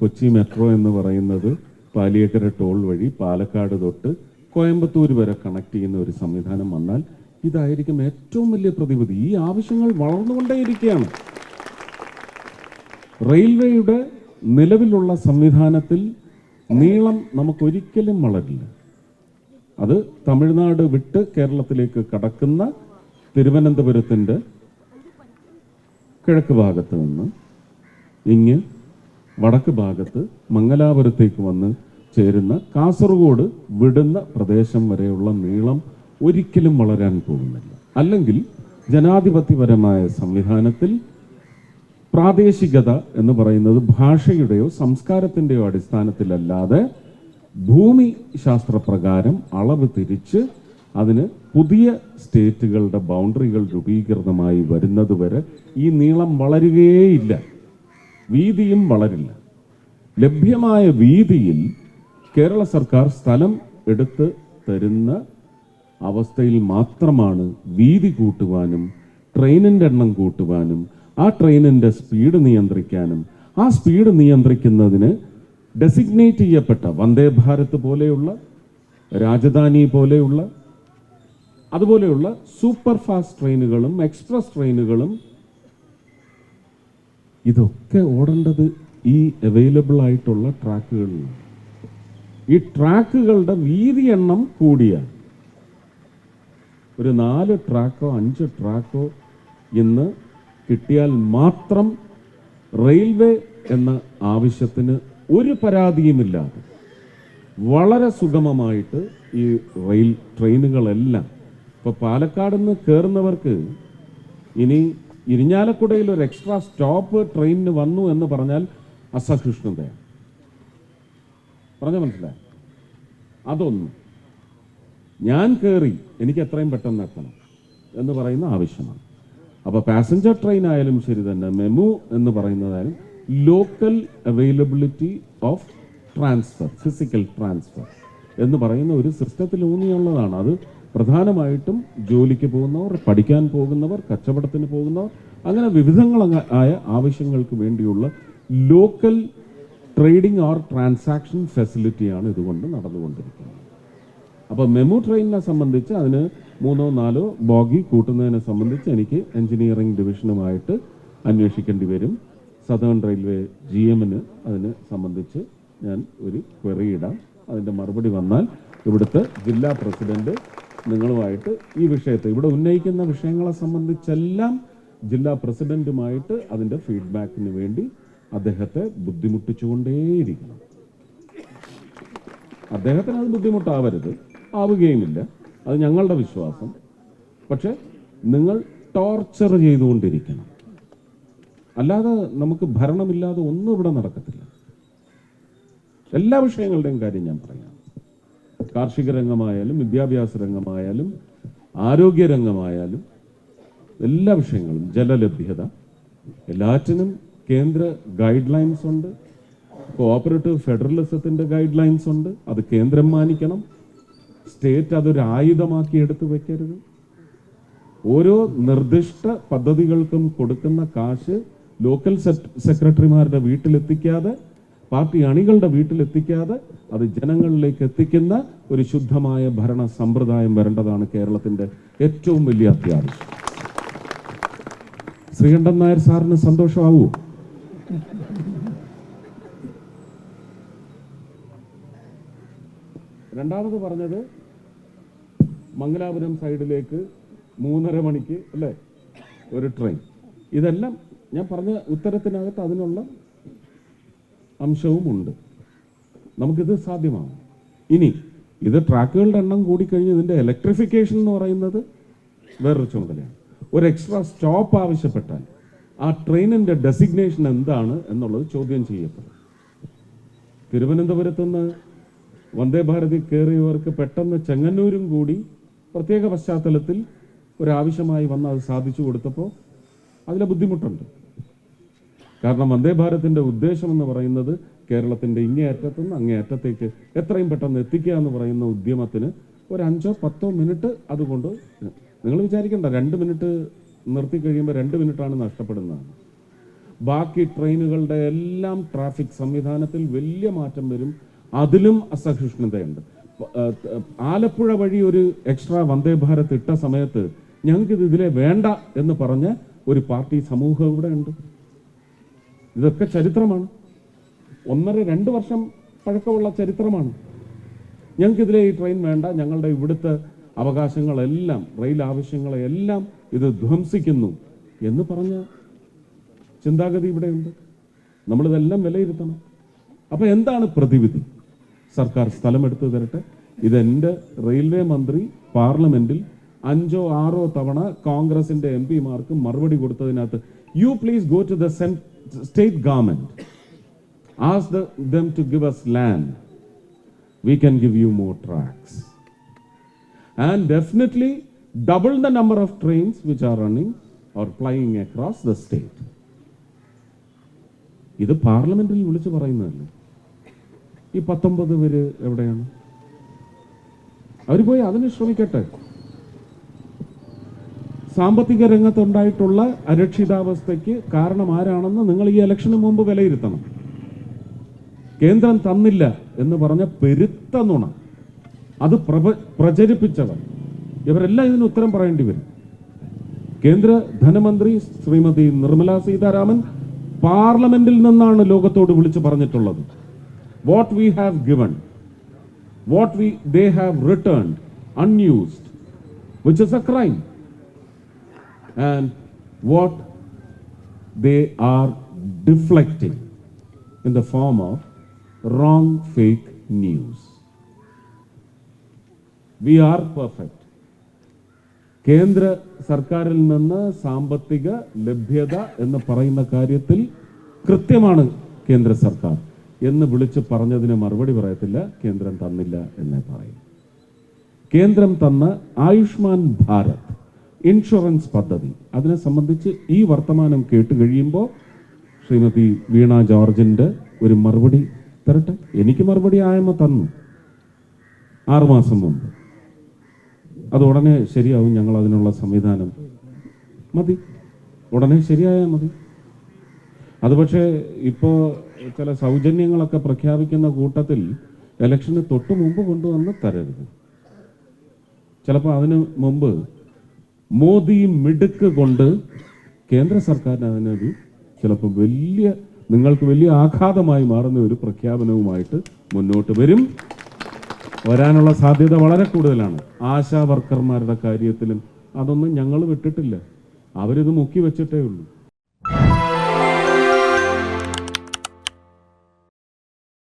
Kochi metro എന്ന് പറയുന്നത് Paliyekkara toll വഴി പാലക്കാട് തൊട്ട് കോയമ്പത്തൂർ വരെ കണക്ട് ചെയ്യുന്ന ഒരു സംവിധാനം വന്നാൽ ഇതായിരിക്കും ഏറ്റവും വലിയ പ്രതിവിധി. ഈ ആവശ്യങ്ങൾ വളർന്നുകൊണ്ടേയിരിക്കുകയാണ്. റെയിൽവേയുടെ നിലവിലുള്ള സംവിധാനത്തിൽ നീളം നമുക്കൊരിക്കലും വളരില്ല. അത് തമിഴ്നാട് വിട്ട് കേരളത്തിലേക്ക് കടക്കുന്ന തിരുവനന്തപുരത്തിന്റെ കിഴക്ക് ഭാഗത്ത് നിന്ന് ഇങ്ങ് വടക്ക് ഭാഗത്ത് മംഗലാപുരത്തേക്ക് വന്ന് ചേരുന്ന കാസർഗോഡ് വിടുന്ന പ്രദേശം വരെയുള്ള നീളം ഒരിക്കലും വളരാൻ പോകുന്നില്ല. അല്ലെങ്കിൽ ജനാധിപത്യപരമായ സംവിധാനത്തിൽ പ്രാദേശികത എന്ന് പറയുന്നത് ഭാഷയുടെയോ സംസ്കാരത്തിന്റെയോ അടിസ്ഥാനത്തിലല്ലാതെ ഭൂമി ശാസ്ത്രപ്രകാരം അളവ് തിരിച്ച് അതിന് പുതിയ സ്റ്റേറ്റുകളുടെ ബൗണ്ടറികൾ രൂപീകൃതമായി വരുന്നതുവരെ ഈ നീളം വളരുകയേയില്ല. വീതിയും വളരില്ല. ലഭ്യമായ വീതിയിൽ കേരള സർക്കാർ സ്ഥലം എടുത്ത് തരുന്ന അവസ്ഥയിൽ മാത്രമാണ് വീതി കൂട്ടുവാനും ട്രെയിനിന്റെ എണ്ണം കൂട്ടുവാനും ആ ട്രെയിനിന്റെ സ്പീഡ് നിയന്ത്രിക്കാനും ആ സ്പീഡ് നിയന്ത്രിക്കുന്നതിന് ഡെസിഗ്നേറ്റ് ചെയ്യപ്പെട്ട വന്ദേ ഭാരത് പോലെയുള്ള രാജധാനി പോലെയുള്ള അതുപോലെയുള്ള സൂപ്പർ ഫാസ്റ്റ് ട്രെയിനുകളും എക്സ്പ്രസ് ട്രെയിനുകളും ഇതൊക്കെ ഓടേണ്ടത് ഈ അവൈലബിൾ ആയിട്ടുള്ള ട്രാക്കുകളിലാണ് ഈ ട്രാക്കുകളുടെ വീതി എണ്ണം കൂടിയാണ് ഒരു നാല് ട്രാക്കോ അഞ്ച് ട്രാക്കോ ഇന്ന് കിട്ടിയാൽ മാത്രം റെയിൽവേ എന്ന ആവശ്യത്തിന് ഒരു പരാതിയുമില്ലാതെ വളരെ സുഗമമായിട്ട് ഈ റെയിൽ ട്രെയിനുകളെല്ലാം. ഇപ്പോൾ പാലക്കാട് നിന്ന് കയറുന്നവർക്ക് ഇനി ഇരിഞ്ഞാലക്കുടയിൽ ഒരു എക്സ്ട്രാ സ്റ്റോപ്പ് ട്രെയിനിന് വന്നു എന്ന് പറഞ്ഞാൽ അസഹിഷ്ണുതയാണ് പറഞ്ഞ മനസ്സിലായി? അതൊന്ന്. ഞാൻ കയറി എനിക്ക് എത്രയും പെട്ടെന്ന് എത്തണം എന്ന് പറയുന്ന ആവശ്യമാണ്. അപ്പോൾ പാസഞ്ചർ ട്രെയിൻ ആയാലും ശരി തന്നെ മെമു എന്ന് പറയുന്നതായാലും local availability of transfer physical transfer എന്ന് പറയുന്ന ഒരു സിസ്റ്റത്തിൽ ഊന്നിയുള്ളതാണ് അത് പ്രധാനമായിട്ടും ജോലിക്ക് പോകുന്നവർ പഠിക്കാൻ പോകുന്നവർ കച്ചവടത്തിന് പോകുന്നവർ അങ്ങനെ വിവിധങ്ങൾ ആയ ആവശ്യങ്ങൾക്ക് വേണ്ടിയുള്ള ലോക്കൽ ട്രേഡിംഗ് ഓർ ട്രാൻസാക്ഷൻ ഫെസിലിറ്റിയാണ് ഇതുകൊണ്ട് നടന്നുകൊണ്ടിരിക്കുന്നത്. അപ്പോൾ മെമു ട്രെയിനിനെ സംബന്ധിച്ച് അതിന് മൂന്നോ നാലോ ബോഗി കൂട്ടുന്നതിനെ സംബന്ധിച്ച് എനിക്ക് എഞ്ചിനീയറിംഗ് ഡിവിഷനുമായിട്ട് അന്വേഷിക്കേണ്ടി വരും. സദേൺ റെയിൽവേ ജി എമ്മിന് അതിന് സംബന്ധിച്ച് ഞാൻ ഒരു ക്വറി ഇടാം. അതിന്റെ മറുപടി വന്നാൽ ഇവിടുത്തെ ജില്ലാ പ്രസിഡന്റ് നിങ്ങളുമായിട്ട് ഈ വിഷയത്തെ ഇവിടെ ഉന്നയിക്കുന്ന വിഷയങ്ങളെ സംബന്ധിച്ചെല്ലാം ജില്ലാ പ്രസിഡന്റുമായിട്ട് അതിന്റെ ഫീഡ്ബാക്കിന് വേണ്ടി അദ്ദേഹത്തെ ബുദ്ധിമുട്ടിച്ചുകൊണ്ടേയിരിക്കണം. അദ്ദേഹത്തിന് അത് ബുദ്ധിമുട്ടാവരുത്. ആവുകയുമില്ല. അത് ഞങ്ങളുടെ വിശ്വാസം. പക്ഷെ നിങ്ങൾ ടോർച്ചർ ചെയ്തുകൊണ്ടിരിക്കണം. അല്ലാതെ നമുക്ക് ഭരണമില്ലാതെ ഒന്നും ഇവിടെ നടക്കത്തില്ല. എല്ലാ വിഷയങ്ങളുടെയും കാര്യം ഞാൻ പറയാം. കാർഷിക രംഗമായാലും വിദ്യാഭ്യാസ രംഗമായാലും ആരോഗ്യ രംഗമായാലും എല്ലാ വിഷയങ്ങളും ജലലഭ്യത. എല്ലാറ്റിനും കേന്ദ്ര ഗൈഡ് ലൈൻസ് ഉണ്ട്. കോഓപ്പറേറ്റീവ് ഫെഡറലിസത്തിന്റെ ഗൈഡ് ലൈൻസ് ഉണ്ട്. അത് കേന്ദ്രം മാനിക്കണം. സ്റ്റേറ്റ് അതൊരു ആയുധമാക്കി എടുത്തു വെക്കരുത്. ഓരോ നിർദ്ദിഷ്ട പദ്ധതികൾക്കും കൊടുക്കുന്ന കാശ് ലോക്കൽ സെക്രട്ടറിമാരുടെ വീട്ടിലെത്തിക്കാതെ പാർട്ടി അണികളുടെ വീട്ടിലെത്തിക്കാതെ അത് ജനങ്ങളിലേക്ക് എത്തിക്കുന്ന ഒരു ശുദ്ധമായ ഭരണ സമ്പ്രദായം വരേണ്ടതാണ് കേരളത്തിന്റെ ഏറ്റവും വലിയ അത്യാവശ്യം. ശ്രീകണ്ഠൻ നായർ സാറിന് സന്തോഷമാവൂ? രണ്ടാമത് പറഞ്ഞത് മംഗലാപുരം സൈഡിലേക്ക് മൂന്നര മണിക്ക് അല്ലേ? ഒരു ട്രെയിൻ. ഇതെല്ലാം ഞാൻ പറഞ്ഞ ഉത്തരത്തിനകത്ത് അതിനുള്ള അംശവും ഉണ്ട് നമുക്കിത് സാധ്യമാണ്. ഇനി ഇത് ട്രാക്കുകളുടെ എണ്ണം കൂടിക്കഴിഞ്ഞ് ഇതിന്റെ ഇലക്ട്രിഫിക്കേഷൻ എന്ന് പറയുന്നത് വേറൊരു ചുമതലയാണ്. ഒരു എക്സ്ട്രാ സ്റ്റോപ്പ് ആവശ്യപ്പെട്ടാൽ ആ ട്രെയിനിന്റെ ഡെസിഗ്നേഷൻ എന്താണ് എന്നുള്ളത് ചോദ്യം ചെയ്യപ്പെടും. തിരുവനന്തപുരത്ത് നിന്ന് വന്ദേ ഭാരതി കയറിയവർക്ക് പെട്ടെന്ന് ചെങ്ങന്നൂരും കൂടി പ്രത്യേക പശ്ചാത്തലത്തിൽ ഒരാവശ്യമായി വന്ന് അത് സാധിച്ചു കൊടുത്തപ്പോൾ അതിലെ ബുദ്ധിമുട്ടുണ്ട്. കാരണം വന്ദേ ഭാരത്തിന്റെ ഉദ്ദേശം എന്ന് പറയുന്നത് കേരളത്തിന്റെ ഇങ്ങേ അറ്റത്തുനിന്ന് അങ്ങേ അറ്റത്തേക്ക് എത്രയും പെട്ടെന്ന് എത്തിക്കുക എന്ന് പറയുന്ന ഉദ്യമത്തിന് ഒരു അഞ്ചോ പത്തോ മിനിറ്റ് അതുകൊണ്ട് നിങ്ങൾ വിചാരിക്കേണ്ട രണ്ട് മിനിറ്റ് നിർത്തി കഴിയുമ്പോൾ രണ്ട് മിനിറ്റാണ് നഷ്ടപ്പെടുന്നത്. ബാക്കി ട്രെയിനുകളുടെ എല്ലാം ട്രാഫിക് സംവിധാനത്തിൽ വലിയ മാറ്റം വരും. അതിലും അസഹിഷ്ണുതയുണ്ട്. ആലപ്പുഴ വഴി ഒരു എക്സ്ട്രാ വന്ദേ ഭാരത് ഇട്ട സമയത്ത് ഞങ്ങൾക്ക് ഇത് ഇതിലെ വേണ്ട എന്ന് പറഞ്ഞ ഒരു പാർട്ടി സമൂഹം ഇവിടെ ഉണ്ട്. ഇതൊക്കെ ചരിത്രമാണ്. ഒന്നര രണ്ട് വർഷം പഴക്കമുള്ള ചരിത്രമാണ്. ഞങ്ങൾക്കിതിലെ ഈ ട്രെയിൻ വേണ്ട. ഞങ്ങളുടെ ഇവിടുത്തെ അവകാശങ്ങളെല്ലാം റെയിൽ ആവശ്യങ്ങളെല്ലാം ഇത് ധ്വംസിക്കുന്നു. എന്ന് പറഞ്ഞ ചിന്താഗതി ഇവിടെയുണ്ട്. നമ്മളിതെല്ലാം വിലയിരുത്തണം. അപ്പൊ എന്താണ് പ്രതിവിധി? സർക്കാർ സ്ഥലമെടുത്ത് തരട്ടെ. ഇതെന്റെ റെയിൽവേ മന്ത്രി പാർലമെന്റിൽ അഞ്ചോ ആറോ തവണ കോൺഗ്രസിന്റെ എം പിമാർക്ക് മറുപടി കൊടുത്തതിനകത്ത് you please go to the state government. ask the, them to give us land. We can give you more tracks. And definitely double the number of trains which are running or flying across the state. ഇത് പാർലമെന്റിൽ വിളിച്ചു പറയുന്നതല്ലേ ഈ പത്തൊമ്പത് പേര് എവിടെയാണ് അവർ പോയി അതിന് ശ്രമിക്കട്ടെ സാമ്പത്തിക രംഗത്തുണ്ടായിട്ടുള്ള അരക്ഷിതാവസ്ഥയ്ക്ക് കാരണം ആരാണെന്ന് നിങ്ങൾ ഈ ഇലക്ഷന് മുമ്പ് വിലയിരുത്തണം. കേന്ദ്രം തന്നില്ല എന്ന് പറഞ്ഞ പെരുത്ത നുണ. അത് പ്രചരിപ്പിച്ചവർ. ഇവരെല്ലാം ഇതിന് ഉത്തരം പറയേണ്ടി വരും. കേന്ദ്ര ധനമന്ത്രി ശ്രീമതി നിർമ്മല സീതാരാമൻ പാർലമെന്റിൽ നിന്നാണ് ലോകത്തോട് വിളിച്ചു പറഞ്ഞിട്ടുള്ളത്. What we have given what we they have return unused which is a crime and what they are deflecting in the form of wrong fake news. We are perfect. കേന്ദ്ര സർക്കാരിൽ നിന്ന് സാമ്പത്തിക ലഭ്യത എന്ന് പറയുന്ന കാര്യത്തിൽ കൃത്യമാണ് കേന്ദ്ര സർക്കാർ എന്ന് വിളിച്ച് പറഞ്ഞതിന് മറുപടി പറയത്തില്ല കേന്ദ്രം തന്നില്ല എന്നേ പറയും കേന്ദ്രം തന്ന ആയുഷ്മാൻ ഭാരത് ഇൻഷുറൻസ് പദ്ധതി. അതിനെ സംബന്ധിച്ച് ഈ വർത്തമാനം കേട്ട് കഴിയുമ്പോൾ ശ്രീമതി വീണ ജോർജിന്റെ ഒരു മറുപടി തരട്ടെ. എനിക്ക് മറുപടി ആയമ്മ തന്നു. ആറുമാസം മുമ്പ്. അത് ഉടനെ ശരിയാവും. ഞങ്ങൾ അതിനുള്ള സംവിധാനം മതി. ഉടനെ ശരിയായാൽ മതി. അത് പക്ഷേ ഇപ്പോൾ ചില സൗജന്യങ്ങളൊക്കെ പ്രഖ്യാപിക്കുന്ന കൂട്ടത്തിൽ ഇലക്ഷന് തൊട്ട് മുമ്പ് കൊണ്ടുവന്ന് തരരുത്. ചിലപ്പോൾ അതിന് മുമ്പ് മോദി മിടുക്ക് കൊണ്ട് കേന്ദ്ര സർക്കാരിന് അതിനൊരു ചിലപ്പോൾ വലിയ നിങ്ങൾക്ക് വലിയ ആഘാതമായി മാറുന്ന ഒരു പ്രഖ്യാപനവുമായിട്ട് മുന്നോട്ട് വരും. വരാനുള്ള സാധ്യത വളരെ കൂടുതലാണ്. ആശാ വർക്കർമാരുടെ കാര്യത്തിലും അതൊന്നും ഞങ്ങൾ വിട്ടിട്ടില്ല. അവരിത് മുക്കി വെച്ചിട്ടേ ഉള്ളൂ.